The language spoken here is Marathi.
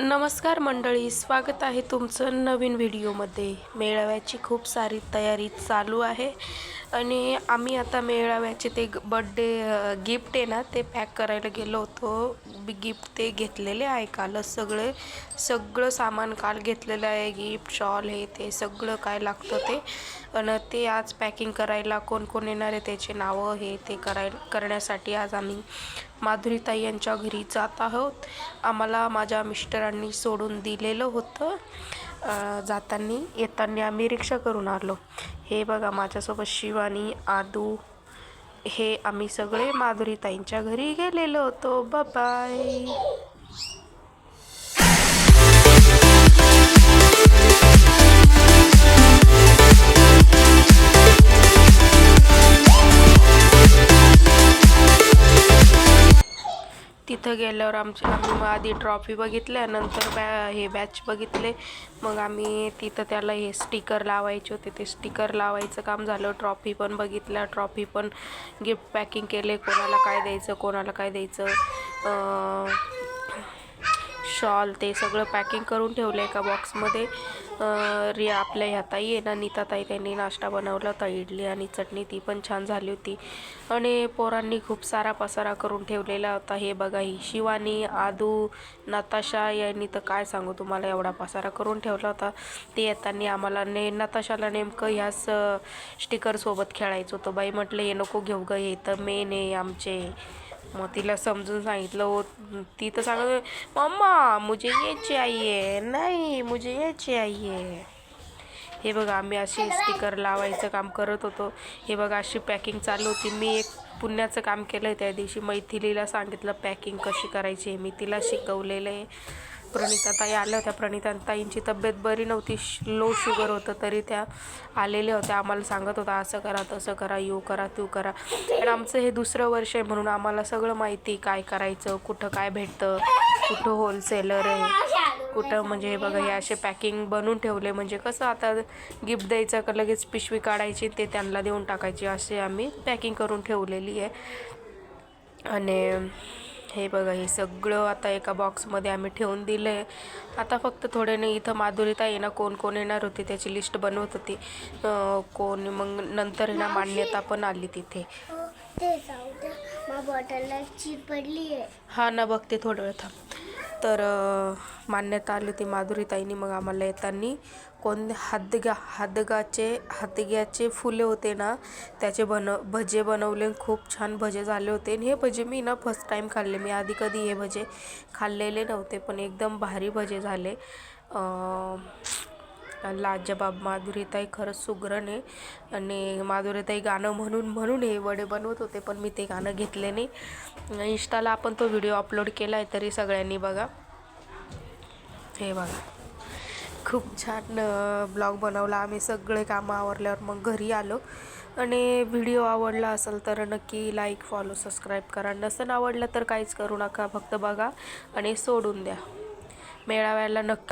नमस्कार मंडळी स्वागत आहे तुमचं नवीन व्हिडिओमध्ये. मेळाव्याची खूप सारी तयारी चालू आहे आणि आम्ही आता मेळाव्याचे ते बड्डे गिफ्ट आहे ना ते पॅक करायला गेलो होतो. गिफ्ट ते घेतलेले आहे कालच सगळे. सगळं सामान काल घेतलेलं आहे गिफ्ट शॉल हे ते सगळं काय लागतं ते. आणि ते आज पॅकिंग करायला कोण कोण येणार आहे त्याचे नावं हे ते कराय करण्यासाठी आज आम्ही माधुरीताई यांच्या घरी जात आहोत. आम्हाला माझ्या मिस्टरांनी सोडून दिलेलं होतं. जाताना येताना आम्ही रिक्षा करून आलो. हे बघा माझ्यासोबत शिवानी आदू हे आम्ही सगळे माधुरीताईंच्या घरी गेलेलो होतो. बाय तिथं गेल्यावर आमचे आम्ही मग आधी ट्रॉफी बघितल्या नंतर बॅ हे बॅच बघितले. मग आम्ही तिथं त्याला हे स्टिकर लावायचे होते. ते स्टिकर लावायचं काम झालं. ट्रॉफी पण बघितल्या. ट्रॉफी पण गिफ्ट पॅकिंग केले. कोणाला काय द्यायचं कोणाला काय द्यायचं. शॉल ते सगळं पॅकिंग करून ठेवलं एका बॉक्समध्ये. रि आपल्या ह्या ताई आहे ना नीता ताई त्यांनी नाश्ता बनवला होता इडली आणि चटणी ती पण छान झाली होती. आणि पोरांनी खूप सारा पसारा करून ठेवलेला होता. हे बघा ही शिवानी आदू नताशा यांनी तर काय सांगू तुम्हाला एवढा पसारा करून ठेवला होता. ते येताना आम्हाला ने नताशाला नेमकं ह्याच स्टिकरसोबत खेळायचं होतं. बाई म्हटलं हे नको घेऊ ग हे तर मेन आहे आमचे. मग तिला समजून सांगितलं हो ती तर सांगत मम्मा मुझे ये चाहिए. नाही मुझे ये चाहिए. हे बघा आम्ही अशी स्टिकर लावायचं काम करत होतो. हे बघा अशी पॅकिंग चालू होती. मी एक पुण्याचं काम केलं आहे त्या दिवशी. मैथिलीला सांगितलं पॅकिंग कशी करायची? मी तिला शिकवलेलं आहे. प्रणिताताई आल्या होत्या. प्रणिता ताईंची तब्येत बरी नव्हती. लो शुगर होतं तरी त्या आलेल्या होत्या. आम्हाला सांगत होता असं करा तसं करा यू करा तू करा. पण आमचं हे दुसरं वर्ष आहे म्हणून आम्हाला सगळं माहिती काय करायचं कुठं काय भेटतं कुठं होलसेलर आहे कुठं म्हणजे हे बघा हे असे पॅकिंग बनवून ठेवले. म्हणजे कसं आता गिफ्ट द्यायचं का लगेच पिशवी काढायची ते त्यांना देऊन टाकायची असे आम्ही पॅकिंग करून ठेवलेली आहे. आणि हे बघा हे सगळं आता एका बॉक्समध्ये आम्ही ठेवून दिलं आहे आता फक्त थोड्याने इथं माधुरीता ना कोण कोण येणार होती त्याची लिस्ट बनवत होती. कोण मग नंतर ना मान्यता पण आली तिथे. हा ना बघते थोडं वेळ थांब. तर मान्यता आली होती माधुरीताईंनी मग आम्हाला येताना. कोण हादगा हादगाचे हादग्याचे फुले होते ना त्याचे बन भजे बनवले. खूप छान भजे झाले होते. आणि हे भजे मी ना फर्स्ट टाईम खाल्ले. मी आधी कधी हे भजे खाल्लेले नव्हते पण एकदम भारी भजे झाले. लाजबाब माधुरीताई खरंच सुगरण आहे. आणि माधुरीताई गाणं म्हणून म्हणून हे वडे बनवत होते पण मी ते गाणं घेतले नाही. इंस्टाला आपण तो व्हिडिओ अपलोड केला आहे तरी सगळ्यांनी बघा. हे बघा. खूप छान ब्लॉग बनवला. आम्ही सगळे कामं आवरल्यावर मग घरी आलो. आणि व्हिडिओ आवडला असेल तर नक्की लाईक फॉलो सबस्क्राईब करा. नसेल आवडलं तर काहीच करू नका. फक्त बघा आणि सोडून द्या. मेळाव्याला नक्की